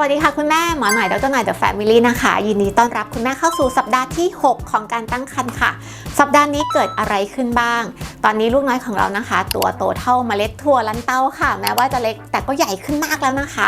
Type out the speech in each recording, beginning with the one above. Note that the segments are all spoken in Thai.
วัสดีค่ะ คุณแม่หมอหน่อยดรหน่อยเดอะแฟมิลี่นะคะ ยินดีต้อนรับคุณแม่เข้าสู่สัปดาห์ที่ 6 ของการตั้งครรภ์ค่ะ สัปดาห์นี้เกิดอะไรขึ้นบ้าง ตอนนี้ลูกน้อยของเรานะคะ ตัวโตเท่าเมล็ดถั่วลันเต้าค่ะ แม้ว่าจะเล็กแต่ก็ใหญ่ขึ้นมากแล้วนะคะ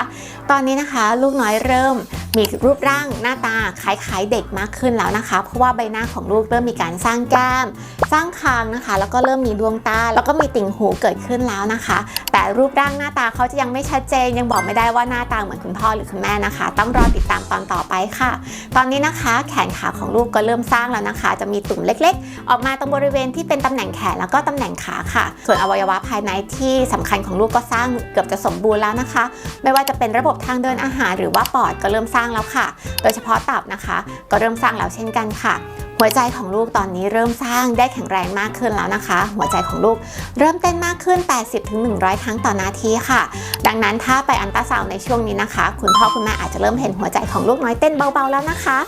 ตอนนี้นะคะ ลูกน้อยเริ่ม มีรูปร่างหน้าตาคล้ายๆเด็กมากขึ้นแล้วนะคะ เพราะว่าใบหน้าของลูกเริ่มมีการสร้างแก้ม สร้างคางนะคะ แล้วก็เริ่มมีดวงตา แล้วก็มีติ่งหูเกิดขึ้นแล้วนะคะ แต่รูปร่างหน้าตาเขาจะยังไม่ชัดเจน ยังบอกไม่ได้ว่าหน้าตาเหมือนคุณพ่อหรือคุณแม่นะคะ ต้องรอติดตามตอนต่อไปค่ะ ตอนนี้นะคะ แขนขาของลูกก็เริ่มสร้างแล้วนะคะ จะมีตุ่มเล็ก ๆ ออกมาตรงบริเวณที่เป็นตำแหน่งแขนแล้วก็ตำแหน่งขาค่ะ ส่วนอวัยวะภายในที่สำคัญของลูกก็สร้างเกือบจะสมบูรณ์แล้วนะคะ ไม่ว่าจะเป็นระบบทางเดินอาหารหรือว่าปอดก็เริ่มสร้างแล้วค่ะ โดยเฉพาะตับนะคะ ก็เริ่มสร้างแล้วเช่นกันค่ะ หัวใจของลูกตอนนี้เริ่มสร้างได้แข็งแรงมากขึ้นแล้วนะคะ หัวใจของลูกเริ่มเต้นมากขึ้น 80-100 ครั้งต่อนาทีค่ะ ดังนั้นถ้าไปอันตราซาวในช่วงนี้นะคะ คุณพ่อคุณแม่อาจจะเริ่มเห็นหัวใจของลูกน้อยเต้นเบาๆแล้วนะคะ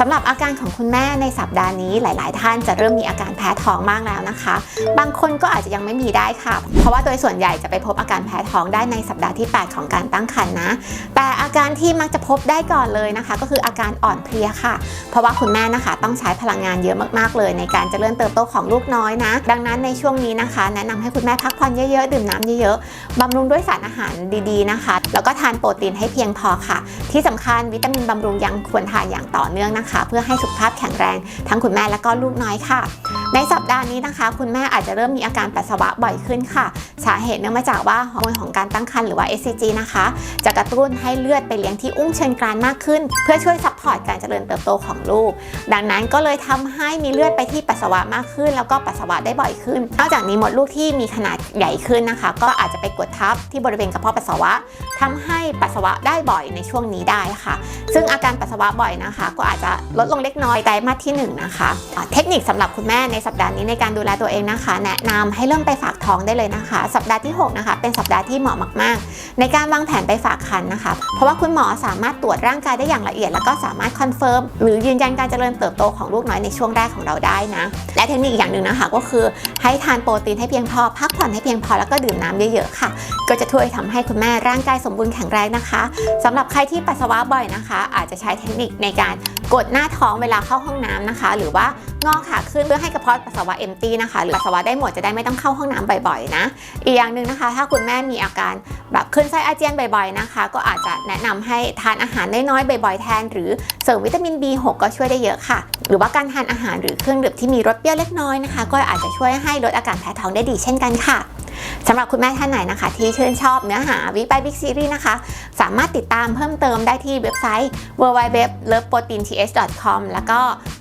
สำหรับอาการของคุณแม่ในสัปดาห์นี้หลาย ๆ ท่านจะเริ่มมีอาการแพ้ท้องบ้างแล้วนะคะ บางคนก็อาจจะยังไม่มีได้ค่ะ เพราะว่าโดยส่วนใหญ่จะไปพบอาการแพ้ท้องได้ในสัปดาห์ที่ 8 ของการตั้งครรภ์นะ แต่อาการที่มักจะพบได้ก่อนเลยนะคะ ก็คืออาการอ่อนเพลียค่ะ เพราะว่าคุณแม่นะคะ ต้องใช้พลังงานเยอะมาก ๆ เลย ในการจเจริญเติบโตของลูกน้อยนะ ดังนั้นในช่วงนี้นะคะ แนะนำให้คุณแม่พักผ่อนเยอะ ๆ ดื่มน้ำเยอะ ๆบำรุงด้วยสารอาหารดี ๆ นะคะ แล้วก็ทานโปรตีนให้เพียงพอค่ะ ที่สำคัญวิตามินบำรุงยังควรทานอย่างต่อเนื่องนะคะเพื่อให้สุขภาพแข็งแรง ทั้งคุณแม่และก็ลูกน้อยค่ะ ในสัปดาห์นี้นะคะ คุณแม่อาจจะเริ่มมีอาการปัสสาวะบ่อยขึ้นค่ะ สาเหตุเนื่องมาจากว่าฮอร์โมนของการตั้งครรภ์หรือว่า SCG นะคะ จะกระตุ้นให้เลือดไปเลี้ยงที่อุ้งเชิงกรานมากขึ้น เพื่อช่วยซัพพอร์ตการเจริญเติบโตของลูก ดังนั้นก็เลยทำให้มีเลือดไปที่ปัสสาวะมากขึ้น แล้วก็ปัสสาวะได้บ่อยขึ้น นอกจากนี้มดลูกที่มีขนาดใหญ่ขึ้นนะคะ ก็อาจจะไปกดทับที่บริเวณกระเพาะปัสสาวะทำให้ปัสสาวะได้บ่อยในช่วงนี้ได้ค่ะ ซึ่งอาการปัสสาวะบ่อยนะคะ ก็อาจจะลดลงเล็กน้อยไตรมาสที่ 1 นะคะ เทคนิคสำหรับคุณแม่ในสัปดาห์นี้ในการดูแลตัวเองนะคะ แนะนำให้เริ่มไปฝากท้องได้เลยนะคะสัปดาห์ที่ 6 นะคะ เป็นสัปดาห์ที่เหมาะมาก ๆ ในการวางแผนไปฝากครรภ์นะคะ เพราะว่าคุณหมอสามารถตรวจร่างกายได้อย่างละเอียด แล้วก็สามารถคอนเฟิร์มหรือยืนยันการเจริญเติบโตของลูกน้อยในช่วงแรกของเราได้นะ และเทคนิคอีกอย่างหนึ่งนะคะ ก็คือให้ทานโปรตีนให้เพียงพอ พักผ่อนให้เพียงพอแล้วก็ดื่มน้ำเยอะ ๆ ค่ะ ก็จะช่วยทำให้คุณแม่ร่างกายสมบูรณ์แข็งแรงนะคะสำหรับใครที่ปัสสาวะบ่อยนะคะ อาจจะใช้เทคนิคในการกดหน้าท้องเวลาเข้าห้องน้ำนะคะ หรือว่า งอขาขึ้นเพื่อให้กระเพาะปัสสาวะเอมตี้นะคะ หรือปัสสาวะได้หมดจะได้ไม่ต้องเข้าห้องน้ำบ่อยๆ นะ อีกอย่างหนึ่งนะคะ ถ้าคุณแม่มีอาการแบบขึ้นไส้อาเจียนบ่อยๆนะคะ ก็อาจจะแนะนำให้ทานอาหารน้อยๆบ่อยๆแทน หรือเสริมวิตามิน B6 ก็ช่วยได้เยอะค่ะ หรือว่าการทานอาหารหรือเครื่องดื่มที่มีรสเปรี้ยวเล็กน้อยนะคะ ก็อาจจะช่วยให้ลดอาการแพ้ท้องได้ดีเช่นกันค่ะ สำหรับคุณแม่ท่านไหนนะคะ ที่ชื่นชอบเนื้อหาวิบายบิ๊กซีรีส์นะคะ สามารถติดตามเพิ่มเติมได้ที่เว็บไซต์ www.loveproteinth.com แล้วก็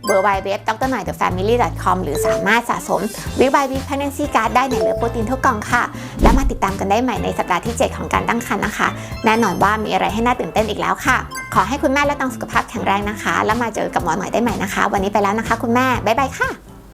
www.drnoidthefamily.com หรือสามารถสะสมวิบายบิ๊ก pregnancy card ได้ในเลือโปรตีนทุกกล่องค่ะ แล้วมาติดตามกันได้ใหม่ในสัปดาห์ที่ 7 ของการตั้งครรภ์นะคะ แน่นอนว่ามีอะไรให้น่าตื่นเต้นอีกแล้วค่ะ ขอให้คุณแม่และตังสุขภาพแข็งแรงนะคะ แล้วมาเจอกับหมอหน่อยได้ใหม่นะคะ วันนี้ไปแล้วนะคะ คุณแม่บ๊ายบายค่ะ